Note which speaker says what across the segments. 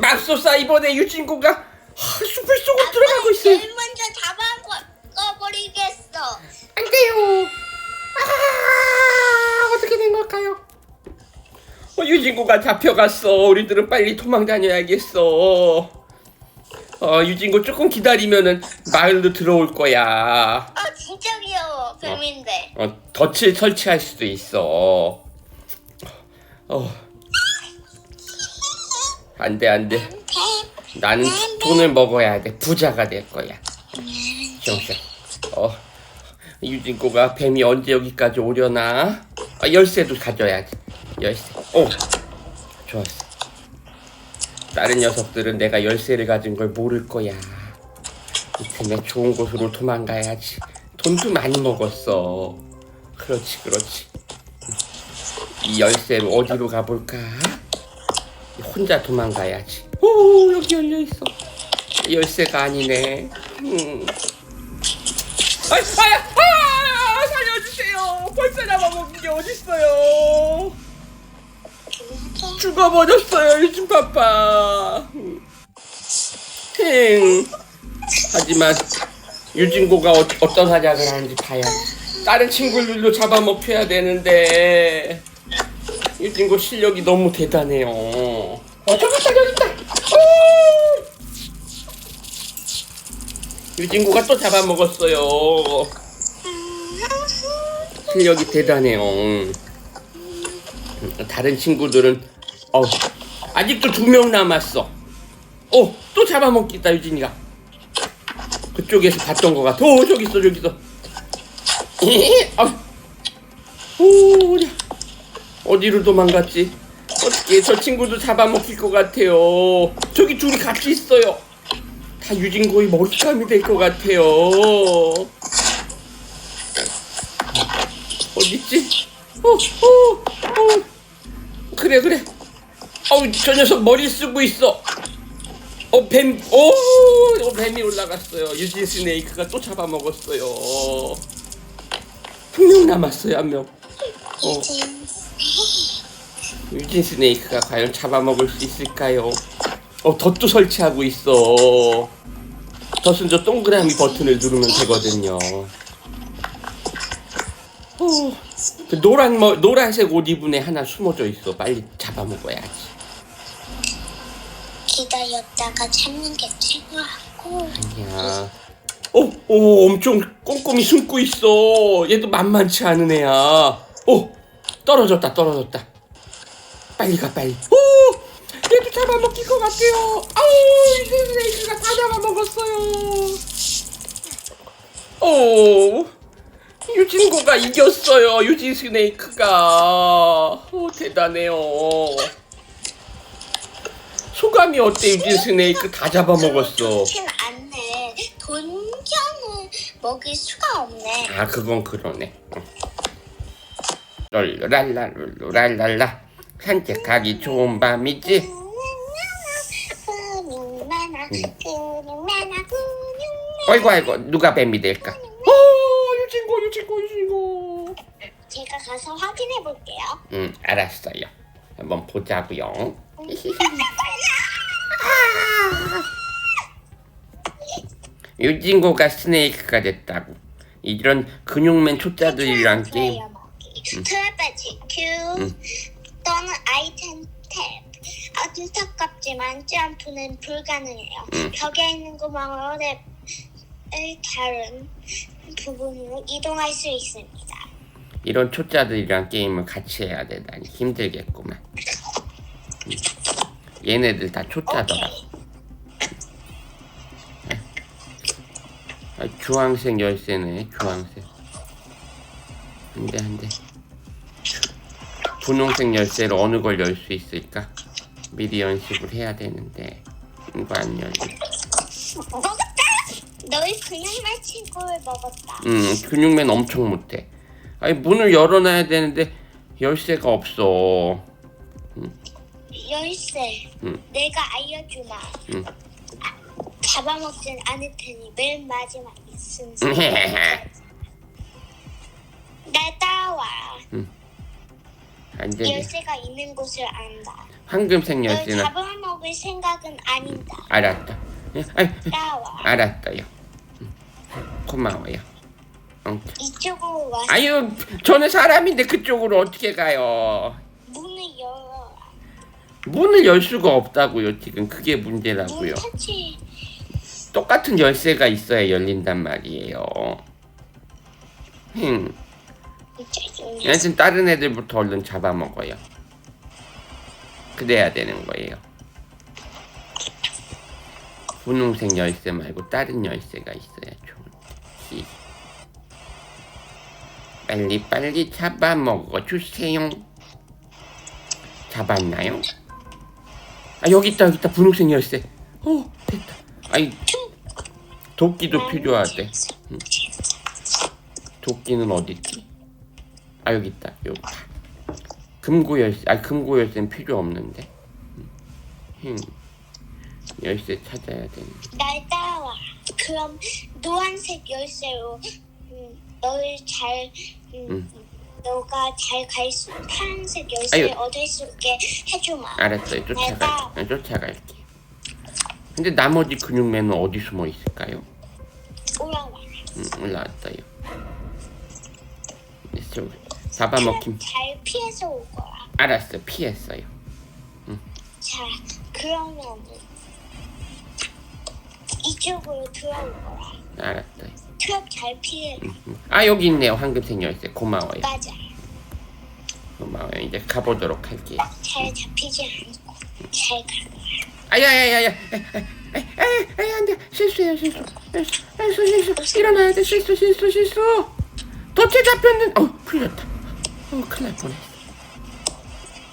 Speaker 1: 맙소사 이번에 유진구가 하, 숲을 쏘고 들어가고 있어요.
Speaker 2: 제일 먼저 잡아버리겠어.
Speaker 1: 안 돼요. 아, 어떻게 된 걸까요? 어, 유진구가 잡혀갔어. 우리들은 빨리 도망 다녀야겠어. 어, 유진구 조금 기다리면은 마을로 들어올 거야.
Speaker 2: 아 진짜 귀여워 뱀인데.
Speaker 1: 어, 덫을 설치할 수도 있어. 어. 안 돼, 안 돼. 나는 돈을 먹어야 돼. 부자가 될 거야. 정신. 어. 유진코가 뱀이 언제 여기까지 오려나? 아, 열쇠도 가져야지. 열쇠. 오. 좋았어. 다른 녀석들은 내가 열쇠를 가진 걸 모를 거야. 이 틈에 좋은 곳으로 도망가야지. 돈도 많이 먹었어. 그렇지, 그렇지. 이 열쇠로 어디로 가볼까? 혼자 도망가야지. 오, 여기 열려 있어. 열쇠가 아니네. 음. 아, 아야, 아, 살려주세요. 벌써 잡아먹은 게 어딨어요? 죽어버렸어요, 요즘 파파. 행. 하지만 유진고가 어, 어떤 사작을 하는지 봐야지. 다른 친구들도 잡아먹혀야 되는데 유진고 실력이 너무 대단해요. 어, 저기 있다, 저기 있다. 오! 유진고가 또 잡아먹었어요. 실력이 대단해요. 음, 다른 친구들은 어, 아직도 두 명 남았어. 어, 또 잡아먹겠다 유진이가. 그쪽에서 봤던 것 같아. 오, 저기 있어, 저기 있어. 에? 아, 오, 야. 어디로 도망갔지? 어떻게 저 친구도 잡아먹힐 것 같아요. 저기 둘이 같이 있어요. 다 유진고의 머리감이 될 것 같아요. 어딨지? 어, 어, 어. 그래, 그래. 어우, 저 녀석 머리 쓰고 있어. 어, 뱀, 오, 어, 뱀이 올라갔어요. 유진 스네이크가 또 잡아먹었어요. 한 명 남았어요, 한 명. 어, 유진 스네이크가 과연 잡아먹을 수 있을까요? 어, 덫도 설치하고 있어. 덫은 저 동그라미 버튼을 누르면 되거든요. 어, 그 노란 머, 노란색 옷 입은 애 하나 숨어져 있어. 빨리 잡아먹어야지.
Speaker 2: 기다렸다가 찾는 게 최고하고.
Speaker 1: 아니야. 어, 오, 엄청 꼼꼼히 숨고 있어. 얘도 만만치 않은 애야. 어, 떨어졌다, 떨어졌다. 빨리 가, 빨리. 오, 얘도 잡아먹힐 것 같아요. 아우, 이제 스네이크가 다 잡아먹었어요. 오, 유진고가 이겼어요. 유진 스네이크가. 오, 대단해요. 소감이 어때, 유진 스네이크 다 잡아먹었어.
Speaker 2: 좋진 않네. 돈경을 먹일 수가 없네.
Speaker 1: 아 그건 그러네. 랄랄라 랄랄라 산책하기 좋은 밤이지. 아이고 아이고 누가 뱀이 될까? 오 유진고 유진고 유진고.
Speaker 2: 제가 가서 확인해 볼게요.
Speaker 1: 응 알았어요. 한번 보자고요. 유진고가 스네이크가 됐다고. 이런 근육맨 초짜들이랑 게임.
Speaker 2: 트랩배지 큐 또는 아이템 탭. 안타깝지만 점프는 불가능해요.
Speaker 1: 음.
Speaker 2: 벽에 있는 구멍으로 랩을 다른 부분으로 이동할 수 있습니다.
Speaker 1: 이런 초짜들이랑 게임을 같이 해야 되다니 힘들겠구만. 음. 얘네들 다 초짜더라. 아, 주황색 열쇠네, 주황색. 한 대, 한 대. 분홍색 열쇠로 어느 걸 열 수 있을까? 미리 연습을 해야 되는데. 이거 안 열려.
Speaker 2: 먹었다! 너희 마친 걸 먹었다.
Speaker 1: 음, 근육맨 엄청 못해. 아니, 문을 열어놔야 되는데, 열쇠가 없어.
Speaker 2: 열쇠.
Speaker 1: 음.
Speaker 2: 내가 알려주마.
Speaker 1: 음.
Speaker 2: 잡아먹진 않을 테니 맨 마지막 순서.
Speaker 1: 음.
Speaker 2: 날 따라와.
Speaker 1: 안 되네.
Speaker 2: 열쇠가 있는 곳을 안다.
Speaker 1: 황금색
Speaker 2: 널
Speaker 1: 열쇠는
Speaker 2: 잡아먹을 생각은 아니다.
Speaker 1: 알았다. 예, 아이,
Speaker 2: 따라와.
Speaker 1: 알았어요. 음, 고마워요. 응.
Speaker 2: 이쪽으로 와서
Speaker 1: 아유, 저는 사람인데 그쪽으로 어떻게 가요?
Speaker 2: 문을 열어라.
Speaker 1: 문을 열 수가 없다고요. 지금 그게
Speaker 2: 문
Speaker 1: 문제라고요.
Speaker 2: 터치.
Speaker 1: 똑같은 열쇠가 있어야 열린단 말이에요. 흠. 얘는 다른 애들부터 얼른 잡아먹어요. 그래야 되는 거예요. 분홍색 열쇠 말고 다른 열쇠가 있어야 좋은데. 빨리 빨리 잡아먹어 주세요. 잡았나요? 아 여기 있다 여기 있다 분홍색 열쇠. 어 됐다. 아이 도끼도 필요하대. 도끼는 어디 있지? 아 여기 있다 여기 금고 열쇠 아 금고 열쇠는 필요 없는데 음. 열쇠 찾아야 되는데
Speaker 2: 날 따라와. 그럼 노란색 열쇠로 음, 너를 잘 음, 너가 잘 갈 수 파란색 열쇠 를
Speaker 1: 아유.
Speaker 2: 얻을 수 있게 해주마.
Speaker 1: 알았어요 쫓아갈 아, 쫓아갈게 근데 나머지 근육맨은 어디 숨어 있을까요?
Speaker 2: 올라와.
Speaker 1: 음, 올라왔어요 이쪽 잡아먹힘.
Speaker 2: 잘 피해서 올 거야.
Speaker 1: 알았어 피했어요.
Speaker 2: 자, 그러면은 이쪽으로 들어올 거야.
Speaker 1: 알았어요
Speaker 2: 트럭 잘 피해.
Speaker 1: 음. 아 여기 있네요. 황금색 열쇠 고마워요.
Speaker 2: 맞아.
Speaker 1: 고마워요. 이제 가보도록 할게요.
Speaker 2: 잘 잡히지 않고 잘 가.
Speaker 1: 아야야야야 에이 안돼. 실수해요 실수. 실수 실수 일어나야 돼. 실수 실수 실수. 덫에 잡혔는 어 풀렸다 어 큰일 날 뻔했어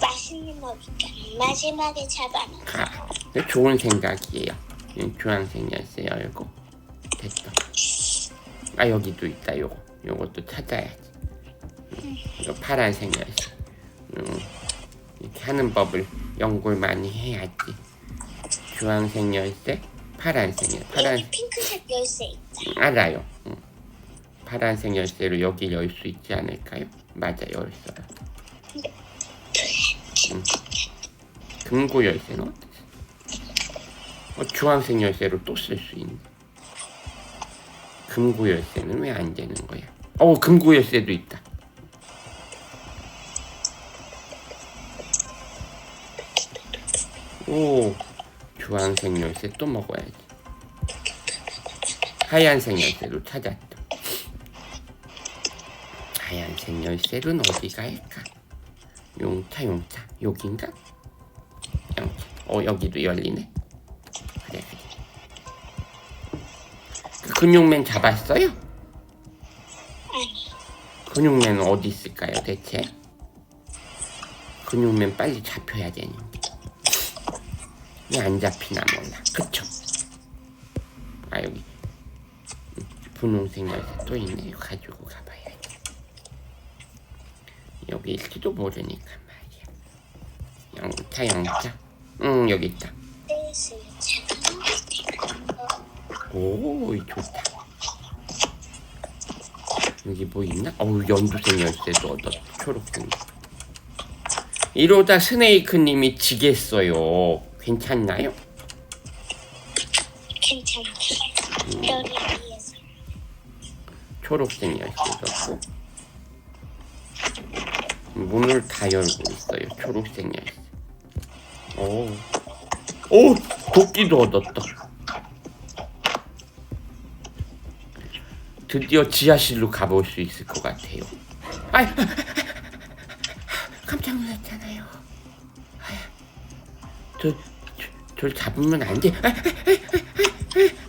Speaker 2: 맛있는 먹이니까 마지막에 잡아먹.
Speaker 1: 아 이거 좋은 생각이에요 이 주황색 열쇠 열고 됐다 아 여기도 있다 요거 요것도 찾아야지 음, 이거 파란색 열쇠 음, 이렇게 하는 법을 연구를 많이 해야지 주황색 열쇠 파란색 열쇠 파란
Speaker 2: 여기 핑크색 열쇠 있다.
Speaker 1: 알아요. 응. 파란색 열쇠로 여기 열 수 있지 않을까요? 맞아, 열쇠라. 응. 금고 열쇠는 어떠지? 어, 주황색 열쇠로 또 쓸 수 있네. 금고 열쇠는 왜 안 되는 거야? 어, 금고 열쇠도 있다. 오, 주황색 열쇠 또 먹어야지. 하얀색 열쇠도 찾았다. 하얀색 열쇠는 어디 갈까? 용차 용차 여긴가? 용차. 어 여기도 열리네. 그래 그래. 그 근육맨 잡았어요? 근육맨은 어디 있을까요 대체? 근육맨 빨리 잡혀야 되는데 왜 안 잡히나 몰라 그쵸? 아 여기 음, 분홍색 열쇠 또 있네요 가지고 가봐야지 여기 있을지도 모르니까 말이야 영차 영차 응 여기 있다. 오 좋다 여기 뭐 있나? 어우 연두색 열쇠도 얻었 초록색 이러다 스네이크님이 지겠어요 괜찮나요?
Speaker 2: 괜찮아. 너를 위해서.
Speaker 1: 초록색 열쇠도 없고 문을 다 열고 있어요. 초록색 열쇠 오, 오 도끼도 얻었다. 드디어 지하실로 가볼 수 있을 것 같아요. 아이. 깜짝 놀랐잖아요. 저, 저, 저 잡으면 안 돼. 아, 아, 아, 아,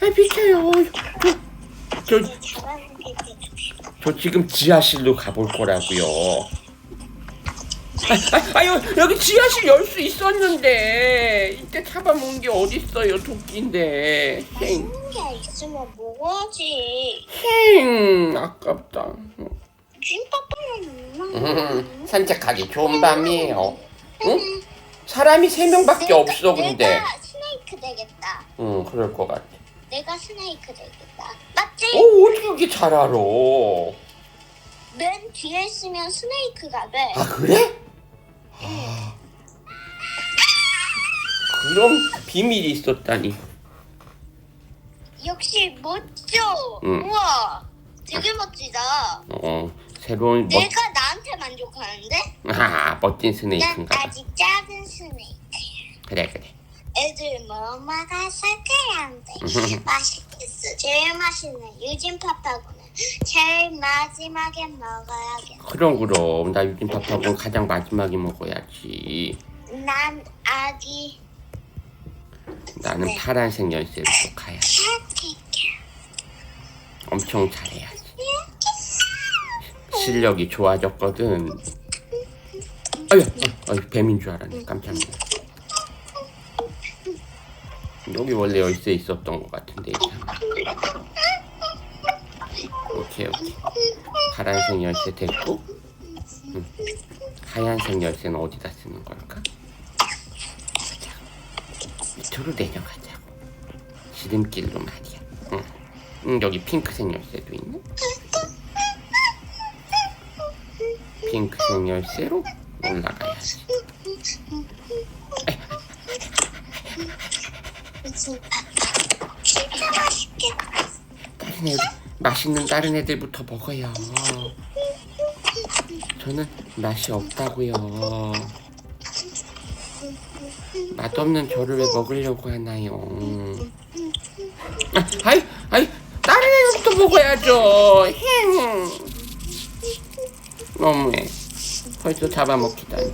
Speaker 1: 아, 아, 비켜요. 저, 저, 저 지금 지하실로 가볼 거라고요. 아, 아, 아유 여기 지하실 열 수 있었는데 이때 잡아먹은 게 어딨어요 도끼인데 행,
Speaker 2: 맛있는 게 있으면 먹어야지.
Speaker 1: 행 아깝다.
Speaker 2: 찐빠빠는
Speaker 1: 음, 산책하기 좋은 밤이에요. 응? 사람이 세 명밖에 없어 근데.
Speaker 2: 내가 스네이크 되겠다.
Speaker 1: 응 그럴 것 같아.
Speaker 2: 내가 스네이크 되겠다. 맞지?
Speaker 1: 오 어떻게 그렇게 잘 알아?
Speaker 2: 맨 뒤에 있으면 스네이크가 돼.
Speaker 1: 아 그래? 그런 비밀이 있었다니.
Speaker 2: 역시 멋져.
Speaker 1: 응.
Speaker 2: 우와, 되게 멋지다.
Speaker 1: 어, 새로운 멋,
Speaker 2: 내가 나한테 만족하는데?
Speaker 1: 아, 멋진
Speaker 2: 난
Speaker 1: 스네이크인가 봐.
Speaker 2: 아직 작은 스네이크.
Speaker 1: 그래, 그래.
Speaker 2: 애들 뭐 먹어서 그런데 맛있겠어. 제일 맛있는 유진 파파고는 제일 마지막에 먹어야겠어.
Speaker 1: 그럼, 그럼. 나 유진 파파고 가장 마지막에 먹어야지.
Speaker 2: 난 아기
Speaker 1: 나는
Speaker 2: 네.
Speaker 1: 파란색 열쇠로 또 가야지.
Speaker 2: 캣티켓.
Speaker 1: 엄청 잘해야지. 실력이 좋아졌거든. 아유, 어, 어, 뱀인 줄 알았네. 깜짝 놀랐 여기 원래 열쇠 있었던 것 같은데. 이상하네. 오케이, 오케이. 파란색 열쇠 됐고, 응. 하얀색 열쇠는 어디다 쓰는 걸까? 밑으로 내려가자고. 지름길로 말이야. 응. 응, 여기 핑크색 열쇠도 있네. 핑크색 열쇠로 올라가야지. 다른 애들, 맛있는 다른 애들부터 먹어요. 저는 맛이 없다고요. 맛없는 저를 왜 먹으려고 하나요? 아, 아이, 아이, 다른 애들부터 먹어야죠. 힝. 너무해. 벌써 잡아먹히다니.